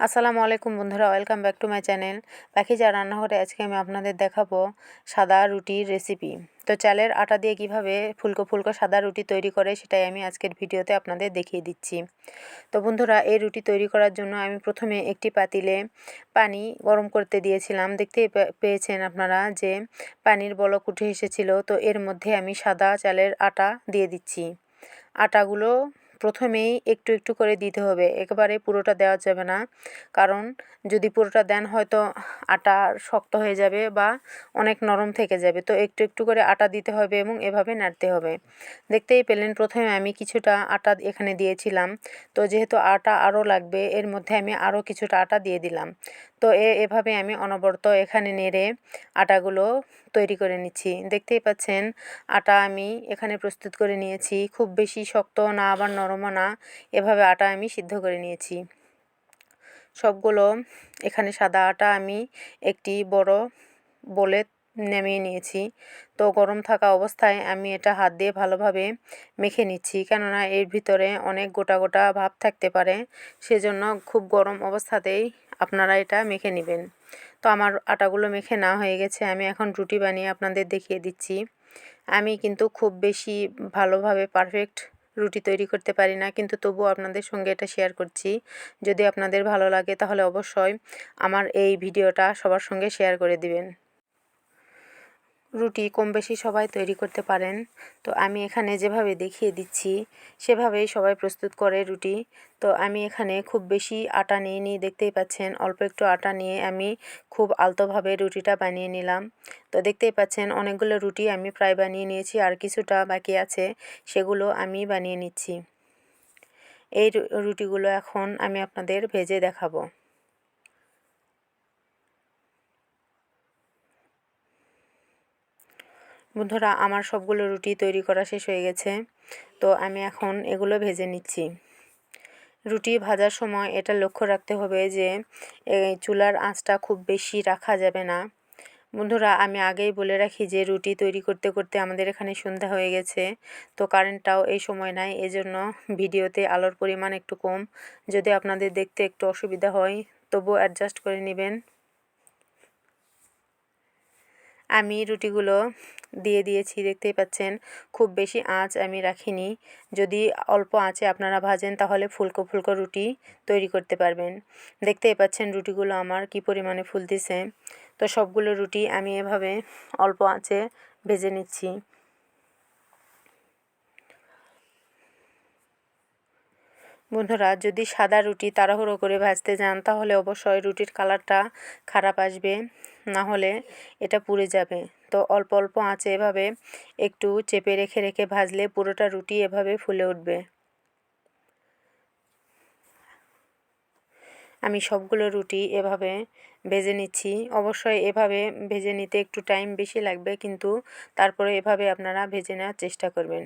আসসালামু আলাইকুম বন্ধুরা, welcome back to my channel. পাখি যা রান্নাঘরে আজকে আমি আপনাদের দেখাবো সাদা রুটির রেসিপি। তো চালের আটা দিয়ে কীভাবে ফুলকো ফুলকো সাদা রুটি তৈরি করে সেটাই আমি আজকের ভিডিওতে আপনাদের দেখিয়ে দিচ্ছি। তো বন্ধুরা, এই রুটি তৈরি করার জন্য আমি প্রথমে একটি পাতিলে পানি গরম করতে দিয়েছিলাম। দেখতেই পেয়েছেন আপনারা যে পানির বলক উঠে এসেছিল, তো এর মধ্যে আমি সাদা চালের আটা দিয়ে দিচ্ছি। আটাগুলো প্রথমেই একটু একটু করে দিতে হবে। একেবারে পুরোটা দেওয়া যাবে না। কারণ যদি পুরোটা দেন হয়তো আটা শক্ত হয়ে যাবে বা অনেক নরম থেকে যাবে। তো একটু একটু করে আটা দিতে হবে এবং এভাবে নাড়তে হবে। দেখতেই পেলেন প্রথমে আমি কিছুটা আটা এখানে দিয়েছিলাম। তো যেহেতু আটা আরও লাগবে, এর মধ্যে আমি আরও কিছুটা আটা দিয়ে দিলাম। তো এ, এভাবে আমি অনবরত এখানে নেড়ে আটাগুলো তৈরি করে নিচ্ছি। দেখতেই পাচ্ছেন, আটা আমি এখানে প্রস্তুত করে নিয়েছি। খুব বেশি শক্ত না, আবার নরমও না, এভাবে আটা আমি সিদ্ধ করে নিয়েছি। সবগুলো এখানে সাদা আটা আমি একটি বড় বলে নামিয়ে নিয়েছি। তো গরম থাকা অবস্থায় আমি এটা হাত দিয়ে ভালোভাবে মেখে নিচ্ছি, কেননা এর ভিতরে অনেক গোটা গোটা ভাব থাকতে পারে। সেজন্য খুব গরম অবস্থাতেই আপনারা এটা মেখে নেবেন। তো আমার আটাগুলো মেখে না হয়ে গেছে, আমি এখন রুটি বানিয়ে আপনাদের দেখিয়ে দিচ্ছি। আমি কিন্তু খুব বেশি ভালোভাবে পারফেক্ট রুটি তৈরি করতে পারি না, কিন্তু তবু আপনাদের সঙ্গে এটা শেয়ার করছি। যদি আপনাদের ভালো লাগে তাহলে অবশ্যই আমার এই ভিডিওটা সবার সঙ্গে শেয়ার করে দিবেন। রুটি কম বেশি সবাই তৈরি করতে পারেন। তো আমি এখানে যেভাবে দেখিয়ে দিচ্ছি, সেভাবেই সবাই প্রস্তুত করে রুটি। তো আমি এখানে খুব বেশি আটা নিয়ে নিই দেখতেই পাচ্ছেন, অল্প একটু আটা নিয়ে আমি খুব আলতোভাবে রুটিটা বানিয়ে নিলাম। তো দেখতেই পাচ্ছেন, অনেকগুলো রুটি আমি প্রায় বানিয়ে নিয়েছি, আর কিছুটা বাকি আছে, সেগুলো আমি বানিয়ে নিচ্ছি। এই রুটিগুলো এখন আমি আপনাদের ভেজে দেখাবো। বন্ধুরা, আমার সবগুলো রুটি তৈরি করা শেষ হয়ে গেছে। তো আমি এখন এগুলো ভেজে নিচ্ছি। রুটি ভাজার সময় এটা লক্ষ্য রাখতে হবে যে চুলার আঁচটা খুব বেশি রাখা যাবে না। বন্ধুরা, আমি আগেই বলে রাখি যে, রুটি তৈরি করতে করতে আমাদের এখানে সন্ধ্যা হয়ে গেছে। তো কারেন্টটাও এই সময় নাই, এজন্য ভিডিওতে আলোর পরিমাণ একটু কম। যদি আপনাদের দেখতে একটু অসুবিধা হয় তবু অ্যাডজাস্ট করে নেবেন। আমি রুটিগুলো দিয়ে দিয়েছি, দেখতেই পাচ্ছেন। খুব বেশি আঁচ আমি রাখিনি। যদি অল্প আঁচে আপনারা ভাজেন, তাহলে ফুলকো ফুলকো রুটি তৈরি করতে পারবেন। দেখতেই পাচ্ছেন রুটিগুলো আমার কি পরিমাণে ফুলতেছে। তো সবগুলো রুটি আমি এভাবে অল্প আঁচে ভেজে নিচ্ছি। বন্ধুরা, যদি সাদা রুটি তাড়াহুড়ো করে ভাজতে যান, তাহলে অবশ্যই রুটির কালারটা খারাপ আসবে। না হলে এটা পুড়ে যাবে। তো অল্প অল্প আঁচে এভাবে একটু চেপে রেখে রেখে ভাজলে পুরোটা রুটি এভাবে ফুলে উঠবে। আমি সবগুলো রুটি এভাবে ভেজে নিচ্ছি। অবশ্যই এভাবে ভেজে নিতে একটু টাইম বেশি লাগবে, কিন্তু তারপরে এভাবে আপনারা ভেজে নেওয়ার চেষ্টা করবেন।